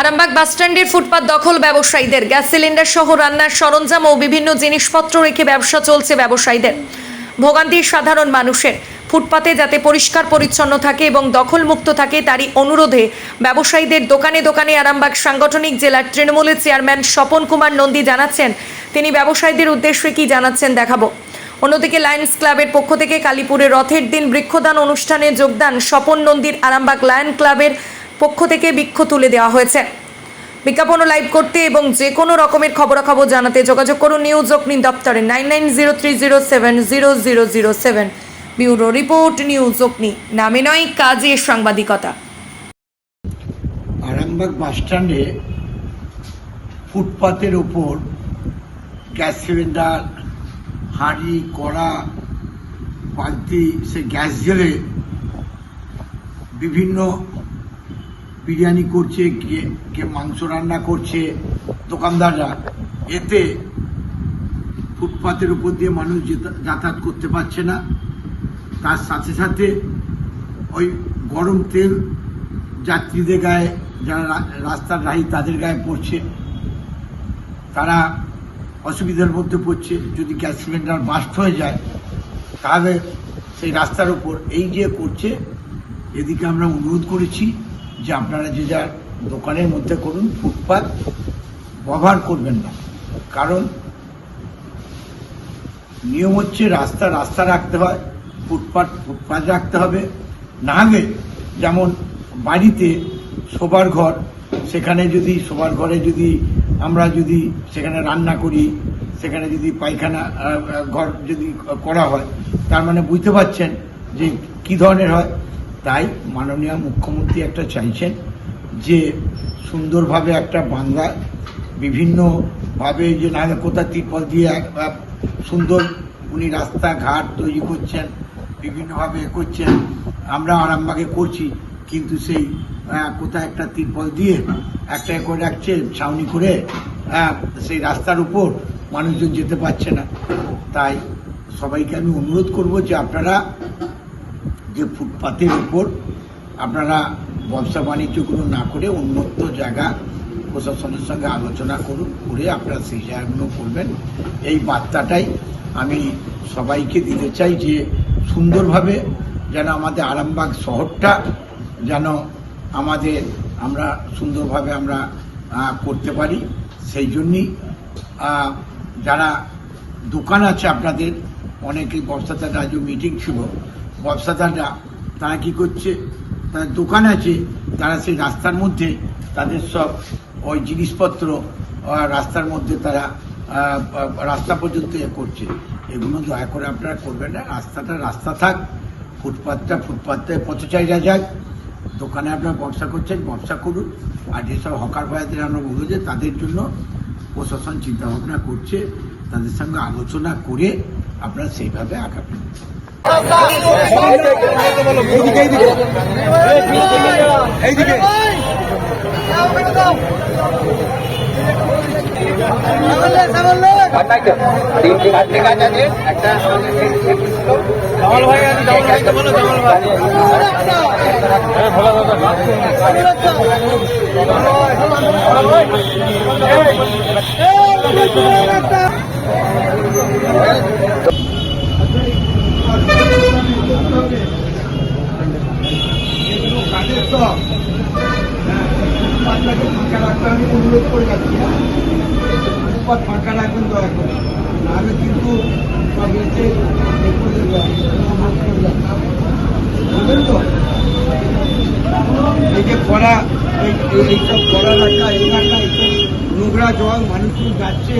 আরামবাগ বাসস্ট্যান্ডের ফুটপাত দখল ব্যবসায়ীদের। গ্যাস সিলিন্ডার সহ রান্নার সরঞ্জাম ও বিভিন্ন জিনিসপত্র রেখে ব্যবসা চলছে ব্যবসায়ীদের। ভোগান্তি সাধারণ মানুষের। ফুটপাতে যাতে পরিষ্কার পরিচ্ছন্ন থাকে এবং দখলমুক্ত থাকে তারই অনুরোধে ব্যবসায়ীদের দোকানে দোকানে আরামবাগ সাংগঠনিক জেলার তৃণমূলের চেয়ারম্যান স্বপন কুমার নন্দী জানাচ্ছেন, তিনি ব্যবসায়ীদের উদ্দেশ্যে কি জানাচ্ছেন দেখাবো। অন্যদিকে লায়ন্স ক্লাবের পক্ষ থেকে কালীপুরে রথের দিন বৃক্ষদান অনুষ্ঠানে যোগদান স্বপন নন্দীর আরামবাগ লায়ন ক্লাবের পক্ষ থেকে বৃক্ষ তুলে দেওয়া হয়েছে। বিজ্ঞাপন লাইভ করতে এবং যে কোনো রকমের খবরাখবর জানাতে যোগাযোগ করুন নিউজ অগ্নি দপ্তরে nine nine zero three zero seven zero zero zero seven. Bureau report, news Agni. নামে নয়, কাজে সাংবাদিকতা। আরামবাগ বাসস্ট্যান্ডে ফুটপাতের ওপর গ্যাস সিলিন্ডার, হাঁড়ি, কড়া, বালতি, সে গ্যাস জেলে বিভিন্ন বিরিয়ানি করছে কে কে মাংস রান্না করছে দোকানদাররা। এতে ফুটপাতের উপর দিয়ে মানুষ যেতা- যাতায়াত করতে পারছে না। তার সাথে সাথে ওই গরম তেল যাত্রীদের গায়ে, যারা রাস্তার রাহি তাদের গায়ে পড়ছে। তারা অসুবিধার মধ্যে পড়ছে। যদি গ্যাস সিলিন্ডার বাস্ট হয়ে যায়, তাহলে সেই রাস্তার উপর এই যে করছে, এদিকে আমরা অনুরোধ করেছি। যে আপনারা যে যার দোকানের মধ্যে করুন, ফুটপাত ব্যবহার করবেন না। কারণ নিয়ম হচ্ছে রাস্তা রাস্তা রাখতে হয়, ফুটপাত ফুটপাত রাখতে হবে। না হলে যেমন বাড়িতে শোবার ঘর, সেখানে যদি শোবার ঘরে যদি আমরা যদি সেখানে রান্না করি, সেখানে যদি পায়খানা ঘর যদি করা হয়, তার মানে বুঝতে পারছেন যে কি ধরনের হয়? তাই মাননীয় মুখ্যমন্ত্রী একটা চাইছেন যে সুন্দরভাবে একটা বাংলা বিভিন্নভাবে যে না কোথা তিরপল দিয়ে সুন্দর উনি রাস্তাঘাট তৈরি করছেন, বিভিন্নভাবে এ করছেন। আমরা আরামবাগে করছি, কিন্তু সেই কোথায় একটা তিরপল দিয়ে একটা করে রাখছে, ছাউনি করে সেই রাস্তার উপর মানুষজন যেতে পারছে না। তাই সবাইকে আমি অনুরোধ করব যে আপনারা যে ফুটপাতের উপর আপনারা ব্যবসা বাণিজ্যগুলো না করে উন্নত জায়গা প্রশাসনের সঙ্গে আলোচনা করুন, করে আপনারা সেই জায়গাগুলো করবেন। এই বার্তাটাই আমি সবাইকে দিতে চাই যে সুন্দরভাবে যেন আমাদের আরামবাগ শহরটা যেন আমাদের আমরা সুন্দরভাবে আমরা করতে পারি। সেই জন্যই যারা দোকান আছে আপনাদের, অনেকে ব্যবসাদাররা আজও মিটিং ছিল ব্যবসাদাররা তারা কি করছে? তাদের দোকান আছে, তারা সেই রাস্তার মধ্যে তাদের সব ওই জিনিসপত্র রাস্তার মধ্যে তারা রাস্তা পর্যন্ত এ করছে। এগুলো দয়া করে আপনারা করবেন না, রাস্তাটা রাস্তা থাক ফুটপাথটা ফুটপাথে পথচারীরা যাক, দোকানে আপনারা ব্যবসা করছেন, ব্যবসা করুন, আর যেসব হকার ভাইদের আমরা বলব যে তাদের জন্য প্রশাসন চিন্তা ভাবনা করছে, তাদের সঙ্গে আলোচনা করে আপনারা সেইভাবে আগাবেন। তিনটি চারটে গাছ একটা জামাল ভাই আছে জামাল ভাইকে বলো জামাল ভাই এগুলো কাজের সব ফুটপাতটাকে ফাঁকা রাখতে আমি অনুরোধ করে যাচ্ছি। ফুটপাত ফাঁকা রাখবেন দয়া করে নাহলে কিন্তু যায়। বুঝলেন তো? এই যে এই- এইসব করা রাখা এই রাখা এইসব নোংরা জল মানুষ যাচ্ছে।